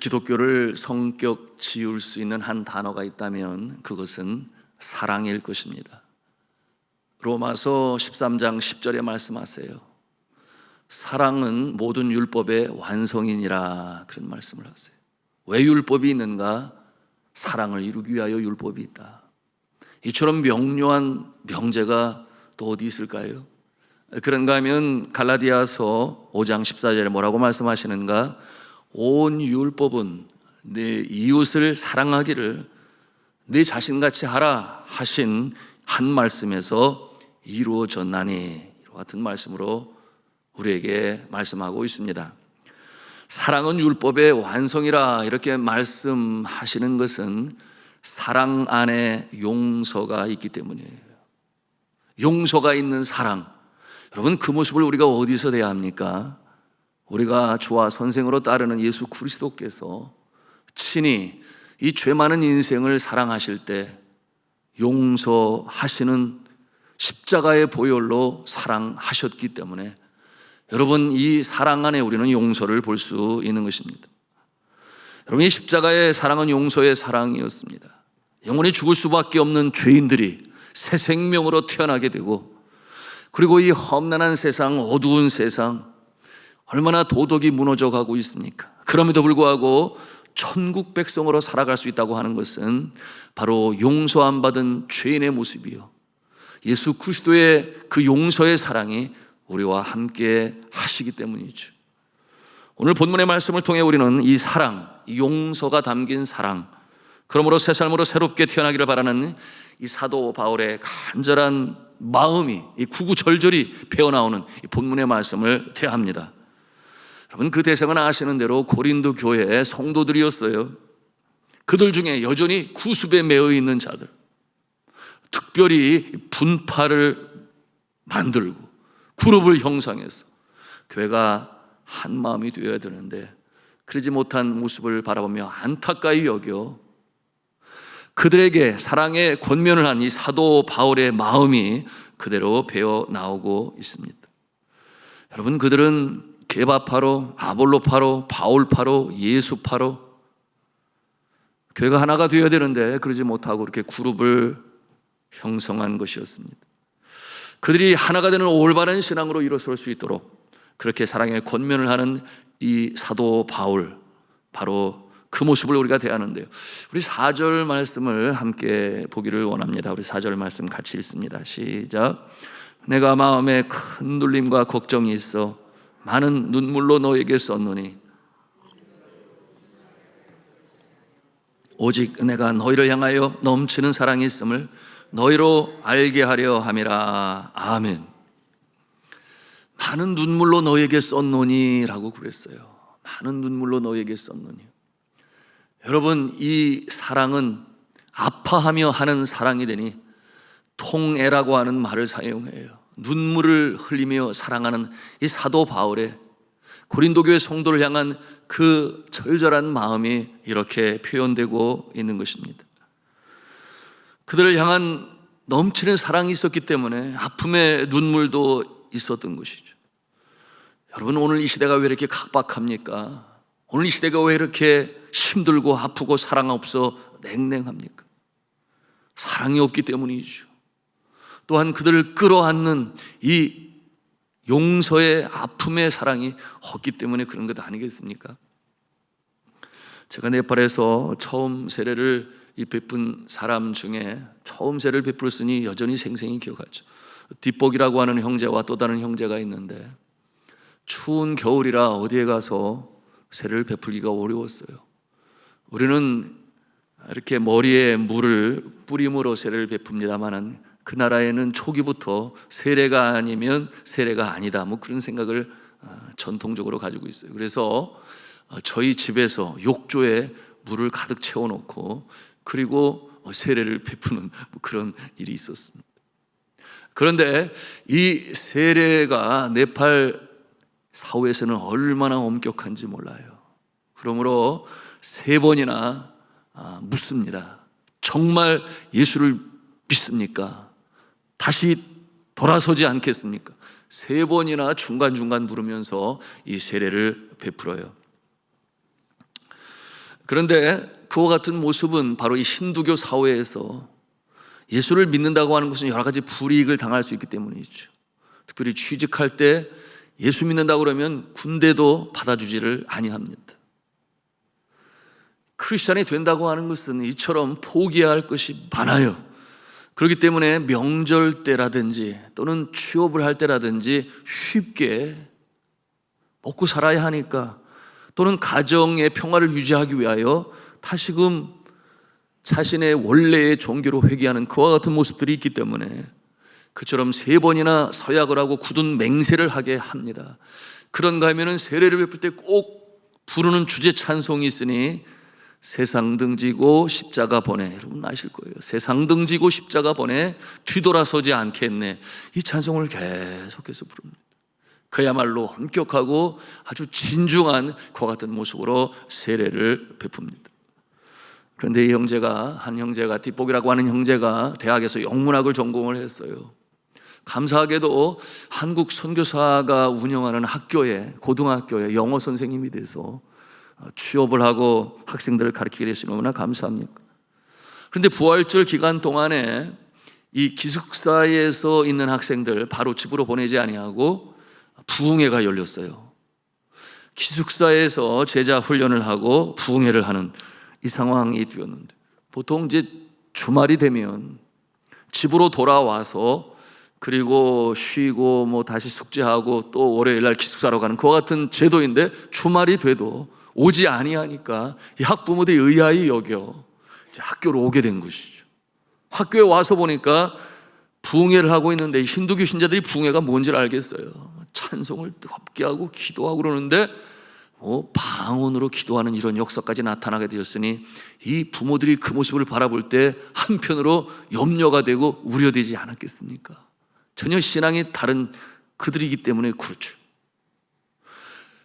기독교를 성격 지울 수 있는 한 단어가 있다면 그것은 사랑일 것입니다. 로마서 13장 10절에 말씀하세요. 사랑은 모든 율법의 완성이니라 그런 말씀을 하세요. 왜 율법이 있는가? 사랑을 이루기 위하여 율법이 있다. 이처럼 명료한 명제가 또 어디 있을까요? 그런가 하면 갈라디아서 5장 14절에 뭐라고 말씀하시는가? 온 율법은 내 이웃을 사랑하기를 내 자신같이 하라 하신 한 말씀에서 이루어졌나니 같은 말씀으로 우리에게 말씀하고 있습니다. 사랑은 율법의 완성이라 이렇게 말씀하시는 것은 사랑 안에 용서가 있기 때문이에요. 용서가 있는 사랑. 여러분 그 모습을 우리가 어디서 돼야 합니까? 우리가 주와 선생으로 따르는 예수 그리스도께서 친히 이 죄 많은 인생을 사랑하실 때 용서하시는 십자가의 보혈로 사랑하셨기 때문에 여러분 이 사랑 안에 우리는 용서를 볼 수 있는 것입니다. 여러분 이 십자가의 사랑은 용서의 사랑이었습니다. 영원히 죽을 수밖에 없는 죄인들이 새 생명으로 태어나게 되고 그리고 이 험난한 세상, 어두운 세상 얼마나 도덕이 무너져 가고 있습니까? 그럼에도 불구하고 천국 백성으로 살아갈 수 있다고 하는 것은 바로 용서 안 받은 죄인의 모습이요. 예수 그리스도의 그 용서의 사랑이 우리와 함께 하시기 때문이죠. 오늘 본문의 말씀을 통해 우리는 이 사랑, 이 용서가 담긴 사랑, 그러므로 새 삶으로 새롭게 태어나기를 바라는 이 사도 바울의 간절한 마음이 이 구구절절이 배어나오는 이 본문의 말씀을 대합니다. 여러분 그 대상은 아시는 대로 고린도 교회의 성도들이었어요. 그들 중에 여전히 구습에 매여 있는 자들, 특별히 분파를 만들고 그룹을 형성해서 교회가 한 마음이 되어야 되는데 그러지 못한 모습을 바라보며 안타까이 여겨 그들에게 사랑의 권면을 한 이 사도 바울의 마음이 그대로 배어 나오고 있습니다. 여러분 그들은 개바파로, 아볼로파로, 바울파로, 예수파로 교회가 하나가 되어야 되는데 그러지 못하고 이렇게 그룹을 형성한 것이었습니다. 그들이 하나가 되는 올바른 신앙으로 일어설 수 있도록 그렇게 사랑의 권면을 하는 이 사도 바울 바로 그 모습을 우리가 대하는데요. 우리 4절 말씀을 함께 보기를 원합니다. 우리 4절 말씀 같이 읽습니다. 시작. 내가 마음에 큰 눌림과 걱정이 있어 많은 눈물로 너에게 썼노니 오직 내가 너희를 향하여 넘치는 사랑이 있음을 너희로 알게 하려 함이라. 아멘. 많은 눈물로 너에게 썼노니라고 그랬어요. 많은 눈물로 너에게 썼노니. 여러분, 이 사랑은 아파하며 하는 사랑이 되니 통애라고 하는 말을 사용해요. 눈물을 흘리며 사랑하는 이 사도 바울의 고린도 교회 성도를 향한 그 절절한 마음이 이렇게 표현되고 있는 것입니다. 그들을 향한 넘치는 사랑이 있었기 때문에 아픔의 눈물도 있었던 것이죠. 여러분 오늘 이 시대가 왜 이렇게 각박합니까? 오늘 이 시대가 왜 이렇게 힘들고 아프고 사랑 없어 냉랭합니까? 사랑이 없기 때문이죠. 또한 그들을 끌어안는 이 용서의 아픔의 사랑이 없기 때문에 그런 것 아니겠습니까? 제가 네팔에서 처음 세례를 이 베푼 사람 중에 처음 세례를 베풀었으니 여전히 생생히 기억하죠. 뒷복이라고 하는 형제와 또 다른 형제가 있는데 추운 겨울이라 어디에 가서 세례를 베풀기가 어려웠어요. 우리는 이렇게 머리에 물을 뿌림으로 세례를 베풉니다만은 그 나라에는 초기부터 세례가 아니면 세례가 아니다. 뭐 그런 생각을 아, 전통적으로 가지고 있어요. 그래서 어, 저희 집에서 욕조에 물을 가득 채워놓고 그리고 세례를 베푸는 뭐 그런 일이 있었습니다. 그런데 이 세례가 네팔 사후에서는 얼마나 엄격한지 몰라요. 그러므로 세 번이나 아, 묻습니다. 정말 예수를 믿습니까? 다시 돌아서지 않겠습니까? 세 번이나 중간중간 물으면서 이 세례를 베풀어요. 그런데 그와 같은 모습은 바로 이 힌두교 사회에서 예수를 믿는다고 하는 것은 여러 가지 불이익을 당할 수 있기 때문이죠. 특별히 취직할 때 예수 믿는다고 그러면 군대도 받아주지를 아니합니다. 크리스천이 된다고 하는 것은 이처럼 포기해야 할 것이 많아요. 그렇기 때문에 명절 때라든지 또는 취업을 할 때라든지 쉽게 먹고 살아야 하니까 또는 가정의 평화를 유지하기 위하여 다시금 자신의 원래의 종교로 회귀하는 그와 같은 모습들이 있기 때문에 그처럼 세 번이나 서약을 하고 굳은 맹세를 하게 합니다. 그런가 하면은 세례를 베풀 때 꼭 부르는 주제 찬송이 있으니 세상 등지고 십자가 보내 여러분 아실 거예요. 세상 등지고 십자가 보내 뒤돌아서지 않겠네. 이 찬송을 계속해서 부릅니다. 그야말로 엄격하고 아주 진중한 그와 같은 모습으로 세례를 베풉니다. 그런데 이 형제가 한 형제가 뒷복이라고 하는 형제가 대학에서 영문학을 전공을 했어요. 감사하게도 한국 선교사가 운영하는 학교에 고등학교에 영어 선생님이 돼서 취업을 하고 학생들을 가르치게 됐으니 너무나 감사합니까? 그런데 부활절 기간 동안에 이 기숙사에서 있는 학생들 바로 집으로 보내지 아니하고 부흥회가 열렸어요. 기숙사에서 제자 훈련을 하고 부흥회를 하는 이 상황이 되었는데 보통 이제 주말이 되면 집으로 돌아와서 그리고 쉬고 뭐 다시 숙제하고 또 월요일 날 기숙사로 가는 그와 같은 제도인데 주말이 돼도 오지 아니하니까 이 학부모들이 의아히 여겨 학교로 오게 된 것이죠. 학교에 와서 보니까 부흥회를 하고 있는데 힌두 교 신자들이 부흥회가 뭔지를 알겠어요. 찬송을 뜨겁게 하고 기도하고 그러는데 뭐 방언으로 기도하는 이런 역사까지 나타나게 되었으니 이 부모들이 그 모습을 바라볼 때 한편으로 염려가 되고 우려되지 않았겠습니까? 전혀 신앙이 다른 그들이기 때문에 그렇죠.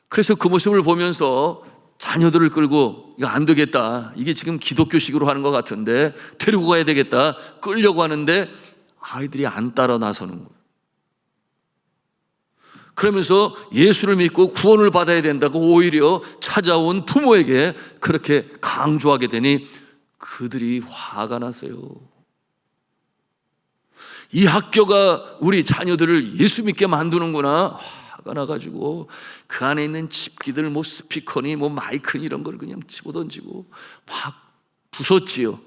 그래서 그 모습을 보면서 자녀들을 끌고 이거 안 되겠다. 이게 지금 기독교식으로 하는 것 같은데 데리고 가야 되겠다. 끌려고 하는데 아이들이 안 따라 나서는 거예요. 그러면서 예수를 믿고 구원을 받아야 된다고 오히려 찾아온 부모에게 그렇게 강조하게 되니 그들이 화가 났어요. 이 학교가 우리 자녀들을 예수 믿게 만드는구나. 화가 나가지고 그 안에 있는 집기들 뭐 스피커니 뭐 마이크니 이런 걸 그냥 집어던지고 막 부쉈지요.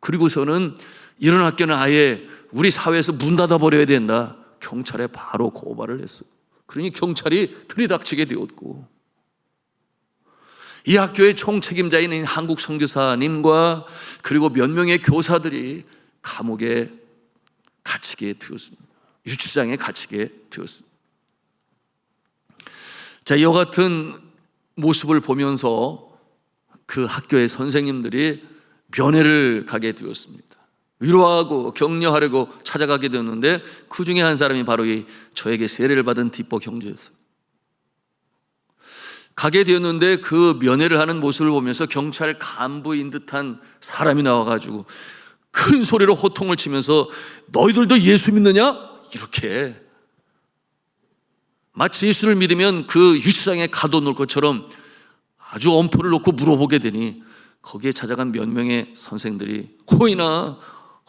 그리고서는 이런 학교는 아예 우리 사회에서 문 닫아 버려야 된다. 경찰에 바로 고발을 했어요. 그러니 경찰이 들이닥치게 되었고 이 학교의 총책임자인 한국 선교사님과 그리고 몇 명의 교사들이 감옥에 갇히게 되었습니다. 유치장에 갇히게 되었습니다. 자, 이와 같은 모습을 보면서 그 학교의 선생님들이 면회를 가게 되었습니다. 위로하고 격려하려고 찾아가게 되었는데 그 중에 한 사람이 바로 이 저에게 세례를 받은 뒷복 형제였어요. 가게 되었는데 그 면회를 하는 모습을 보면서 경찰 간부인 듯한 사람이 나와가지고 큰 소리로 호통을 치면서 너희들도 예수 믿느냐? 이렇게 마치 예수를 믿으면 그 유치장에 가둬놓을 것처럼 아주 엄포를 놓고 물어보게 되니 거기에 찾아간 몇 명의 선생들이 호이나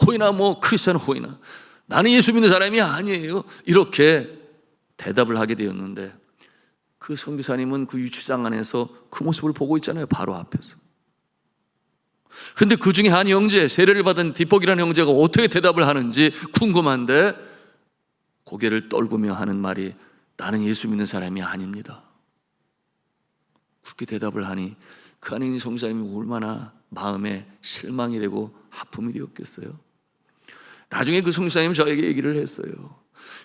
호이나 뭐 크리스천 호이나 나는 예수 믿는 사람이 아니에요. 이렇게 대답을 하게 되었는데 그 선교사님은 그 유치장 안에서 그 모습을 보고 있잖아요. 바로 앞에서. 근데 그 중에 한 형제 세례를 받은 뒷복이라는 형제가 어떻게 대답을 하는지 궁금한데 고개를 떨구며 하는 말이 나는 예수 믿는 사람이 아닙니다. 그렇게 대답을 하니 그 안에 있는 성사님이 얼마나 마음에 실망이 되고 아픔이 되었겠어요. 나중에 그 성사님 저에게 얘기를 했어요.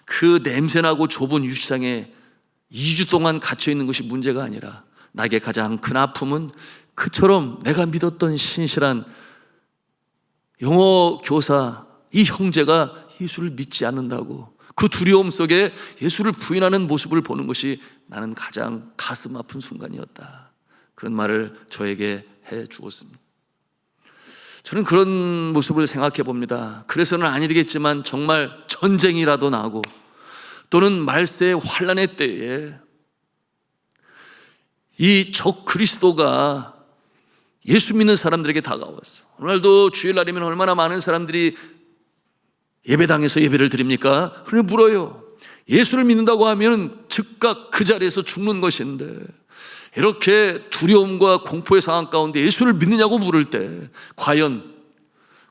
그 냄새나고 좁은 유치장에 2주 동안 갇혀 있는 것이 문제가 아니라 나에게 가장 큰 아픔은 그처럼 내가 믿었던 신실한 영어 교사 이 형제가 예수를 믿지 않는다고 그 두려움 속에 예수를 부인하는 모습을 보는 것이 나는 가장 가슴 아픈 순간이었다. 그런 말을 저에게 해 주었습니다. 저는 그런 모습을 생각해 봅니다. 그래서는 아니 되겠지만 정말 전쟁이라도 나고 또는 말세의 환란의 때에 이 적 그리스도가 예수 믿는 사람들에게 다가왔어. 오늘도 주일날이면 얼마나 많은 사람들이 예배당에서 예배를 드립니까? 그냥 물어요. 예수를 믿는다고 하면 즉각 그 자리에서 죽는 것인데 이렇게 두려움과 공포의 상황 가운데 예수를 믿느냐고 물을 때 과연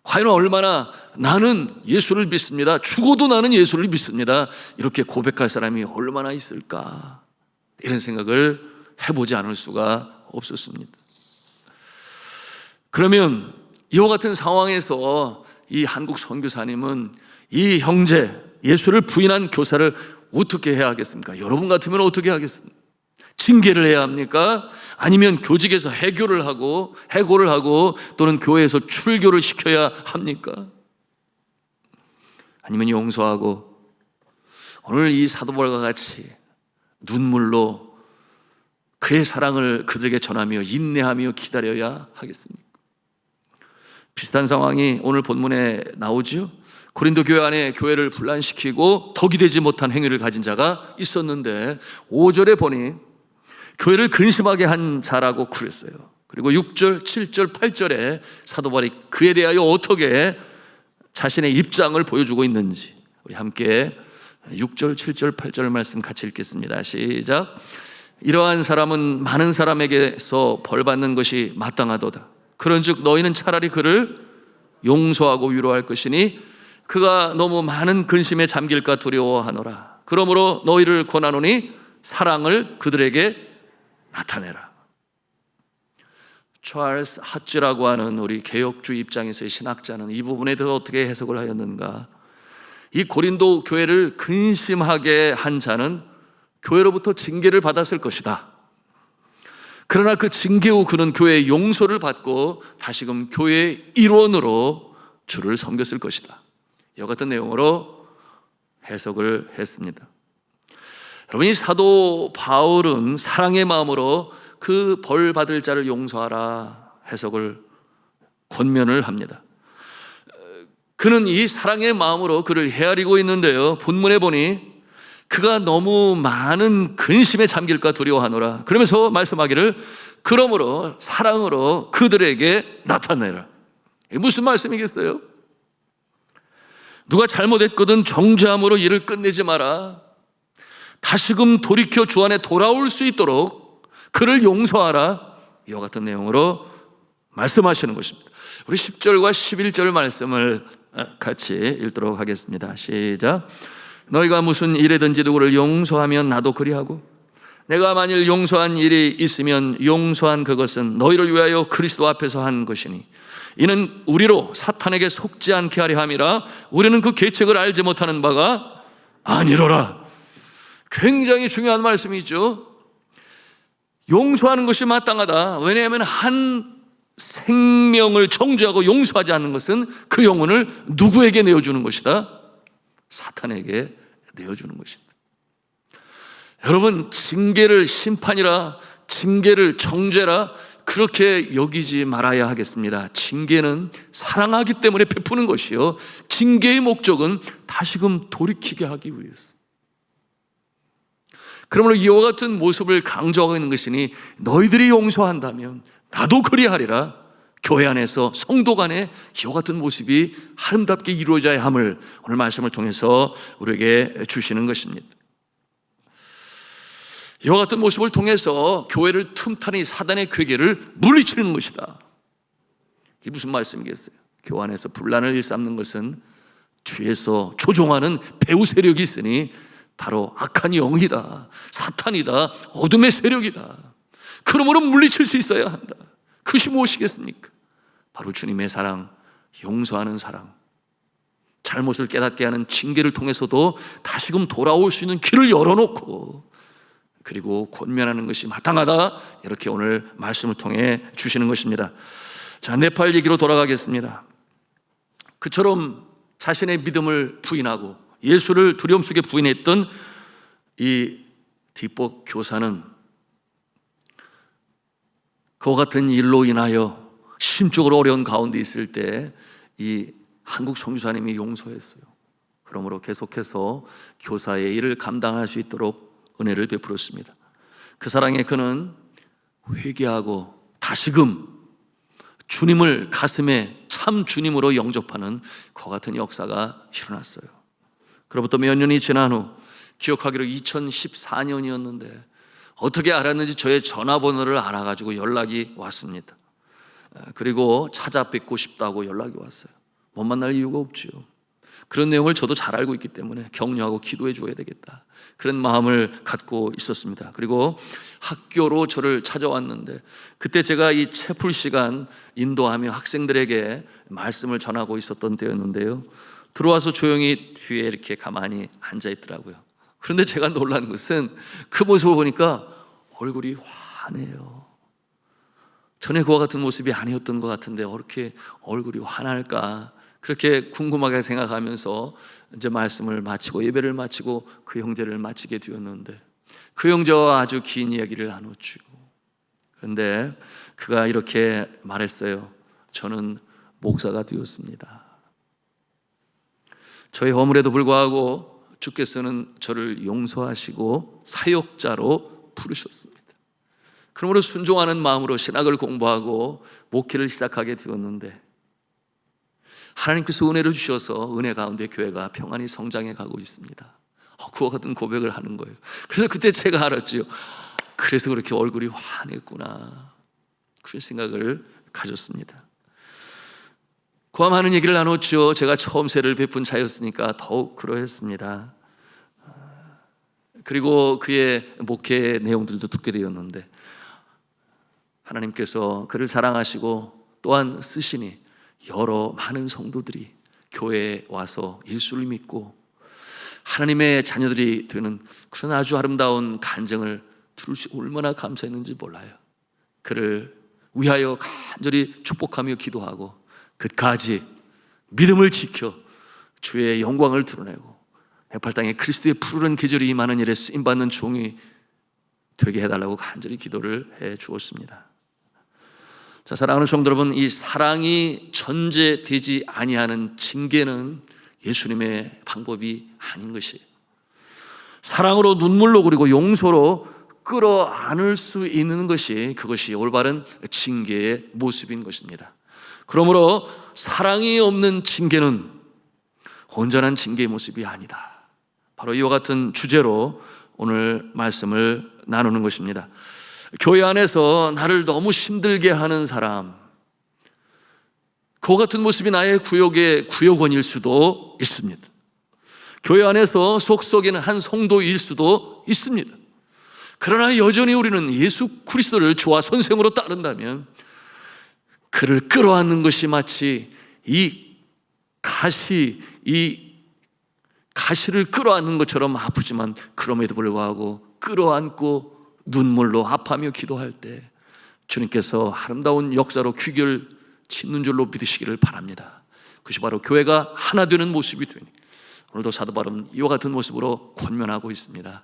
과연 얼마나 나는 예수를 믿습니다. 죽어도 나는 예수를 믿습니다. 이렇게 고백할 사람이 얼마나 있을까? 이런 생각을 해보지 않을 수가 없었습니다. 그러면 이와 같은 상황에서 이 한국 선교사님은 이 형제 예수를 부인한 교사를 어떻게 해야 하겠습니까? 여러분 같으면 어떻게 하겠습니까? 징계를 해야 합니까? 아니면 교직에서 해교를 하고 해고를 하고 또는 교회에서 출교를 시켜야 합니까? 아니면 용서하고 오늘 이 사도벌과 같이 눈물로 그의 사랑을 그들에게 전하며 인내하며 기다려야 하겠습니까? 비슷한 상황이 오늘 본문에 나오죠. 고린도 교회 안에 교회를 분란시키고 덕이 되지 못한 행위를 가진 자가 있었는데 5절에 보니 교회를 근심하게 한 자라고 그랬어요. 그리고 6절, 7절, 8절에 사도 바울이 그에 대하여 어떻게 자신의 입장을 보여주고 있는지 우리 함께 6절, 7절, 8절 말씀 같이 읽겠습니다. 시작. 이러한 사람은 많은 사람에게서 벌 받는 것이 마땅하도다. 그런즉 너희는 차라리 그를 용서하고 위로할 것이니 그가 너무 많은 근심에 잠길까 두려워하노라. 그러므로 너희를 권하노니 사랑을 그들에게 나타내라. 찰스 하츠라고 하는 우리 개혁주 입장에서의 신학자는 이 부분에 대해서 어떻게 해석을 하였는가? 이 고린도 교회를 근심하게 한 자는 교회로부터 징계를 받았을 것이다. 그러나 그 징계 후 그는 교회의 용서를 받고 다시금 교회의 일원으로 주를 섬겼을 것이다. 이와 같은 내용으로 해석을 했습니다. 여러분 이 사도 바울은 사랑의 마음으로 그 벌 받을 자를 용서하라 해석을 권면을 합니다. 그는 이 사랑의 마음으로 그를 헤아리고 있는데요. 본문에 보니 그가 너무 많은 근심에 잠길까 두려워하노라. 그러면서 말씀하기를 그러므로 사랑으로 그들에게 나타내라. 무슨 말씀이겠어요? 누가 잘못했거든 정죄함으로 일을 끝내지 마라. 다시금 돌이켜 주 안에 돌아올 수 있도록 그를 용서하라. 이와 같은 내용으로 말씀하시는 것입니다. 우리 10절과 11절 말씀을 같이 읽도록 하겠습니다. 시작. 너희가 무슨 일에든지 누구를 용서하면 나도 그리하고 내가 만일 용서한 일이 있으면 용서한 그것은 너희를 위하여 그리스도 앞에서 한 것이니 이는 우리로 사탄에게 속지 않게 하려 함이라 우리는 그 계책을 알지 못하는 바가 아니로라. 굉장히 중요한 말씀이죠. 용서하는 것이 마땅하다. 왜냐하면 한 생명을 정죄하고 용서하지 않는 것은 그 영혼을 누구에게 내어주는 것이다? 사탄에게 내어주는 것이다. 여러분, 징계를 심판이라, 징계를 정죄라, 그렇게 여기지 말아야 하겠습니다. 징계는 사랑하기 때문에 베푸는 것이요. 징계의 목적은 다시금 돌이키게 하기 위해서. 그러므로 이와 같은 모습을 강조하고 있는 것이니 너희들이 용서한다면 나도 그리하리라. 교회 안에서 성도 간에 이와 같은 모습이 아름답게 이루어져야 함을 오늘 말씀을 통해서 우리에게 주시는 것입니다. 이와 같은 모습을 통해서 교회를 틈타니 사단의 괴계를 물리치는 것이다. 이게 무슨 말씀이겠어요? 교회 안에서 분란을 일삼는 것은 뒤에서 조종하는 배후 세력이 있으니 바로 악한 영이다. 사탄이다. 어둠의 세력이다. 그러므로 물리칠 수 있어야 한다. 그것이 무엇이겠습니까? 바로 주님의 사랑, 용서하는 사랑. 잘못을 깨닫게 하는 징계를 통해서도 다시금 돌아올 수 있는 길을 열어놓고 그리고 권면하는 것이 마땅하다. 이렇게 오늘 말씀을 통해 주시는 것입니다. 자, 네팔 얘기로 돌아가겠습니다. 그처럼 자신의 믿음을 부인하고 예수를 두려움 속에 부인했던 이 뒷복 교사는 그와 같은 일로 인하여 심적으로 어려운 가운데 있을 때 이 한국 성교사님이 용서했어요. 그러므로 계속해서 교사의 일을 감당할 수 있도록 은혜를 베풀었습니다. 그 사랑에 그는 회개하고 다시금 주님을 가슴에 참 주님으로 영접하는 그 같은 역사가 일어났어요. 그로부터 몇 년이 지난 후 기억하기로 2014년이었는데 어떻게 알았는지 저의 전화번호를 알아가지고 연락이 왔습니다. 그리고 찾아뵙고 싶다고 연락이 왔어요. 못 만날 이유가 없지요. 그런 내용을 저도 잘 알고 있기 때문에 격려하고 기도해 줘야 되겠다. 그런 마음을 갖고 있었습니다. 그리고 학교로 저를 찾아왔는데 그때 제가 이 채플 시간 인도하며 학생들에게 말씀을 전하고 있었던 때였는데요. 들어와서 조용히 뒤에 이렇게 가만히 앉아 있더라고요. 그런데 제가 놀란 것은 그 모습을 보니까 얼굴이 환해요. 전에 그와 같은 모습이 아니었던 것 같은데 어떻게 얼굴이 환할까? 그렇게 궁금하게 생각하면서 이제 말씀을 마치고 예배를 마치고 그 형제를 마치게 되었는데 그 형제와 아주 긴 이야기를 나눴죠. 그런데 그가 이렇게 말했어요. 저는 목사가 되었습니다. 저의 허물에도 불구하고 주께서는 저를 용서하시고 사역자로 부르셨습니다. 그러므로 순종하는 마음으로 신학을 공부하고 목회를 시작하게 되었는데 하나님께서 은혜를 주셔서 은혜 가운데 교회가 평안히 성장해 가고 있습니다. 어, 그와 같은 고백을 하는 거예요. 그래서 그때 제가 알았지요. 그래서 그렇게 얼굴이 환했구나. 그런 생각을 가졌습니다. 그와 많은 얘기를 나눴죠. 제가 처음 세를 베푼 자였으니까 더욱 그러했습니다. 그리고 그의 목회 내용들도 듣게 되었는데 하나님께서 그를 사랑하시고 또한 쓰시니 여러 많은 성도들이 교회에 와서 예수를 믿고 하나님의 자녀들이 되는 그런 아주 아름다운 간증을 들을 수 얼마나 감사했는지 몰라요. 그를 위하여 간절히 축복하며 기도하고 끝까지 믿음을 지켜 주의 영광을 드러내고 네팔 땅에 그리스도의 푸르른 계절이 임하는 일에 쓰임 받는 종이 되게 해달라고 간절히 기도를 해 주었습니다. 자, 사랑하는 성도 여러분, 이 사랑이 전제되지 아니하는 징계는 예수님의 방법이 아닌 것이에요. 사랑으로 눈물로 그리고 용서로 끌어안을 수 있는 것이 그것이 올바른 징계의 모습인 것입니다. 그러므로 사랑이 없는 징계는 온전한 징계의 모습이 아니다. 바로 이와 같은 주제로 오늘 말씀을 나누는 것입니다. 교회 안에서 나를 너무 힘들게 하는 사람, 그 같은 모습이 나의 구역의 구역원일 수도 있습니다. 교회 안에서 속속에는 한 성도일 수도 있습니다. 그러나 여전히 우리는 예수 그리스도를 주와 선생으로 따른다면 그를 끌어안는 것이 마치 이 가시, 이 가시를 끌어안는 것처럼 아프지만 그럼에도 불구하고 끌어안고 눈물로 아파하며 기도할 때 주님께서 아름다운 역사로 귀결 짓는 줄로 믿으시기를 바랍니다. 그것이 바로 교회가 하나 되는 모습이 되니 오늘도 사도 바울은 이와 같은 모습으로 권면하고 있습니다.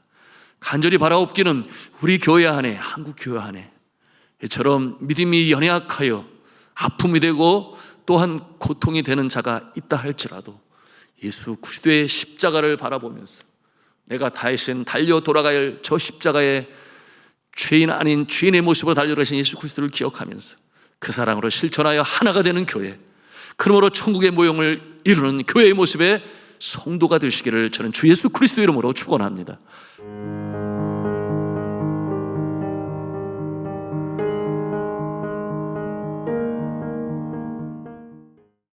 간절히 바라옵기는 우리 교회 안에 한국 교회 안에 이처럼 믿음이 연약하여 아픔이 되고 또한 고통이 되는 자가 있다 할지라도 예수 그리스도의 십자가를 바라보면서 내가 다신 달려 할저 십자가의 죄인 아닌 죄인의 모습으로 달려가신 예수 그리스도를 기억하면서 그 사랑으로 실천하여 하나가 되는 교회 그러므로 천국의 모형을 이루는 교회의 모습의 성도가 되시기를 저는 주 예수 그리스도 이름으로 축원합니다.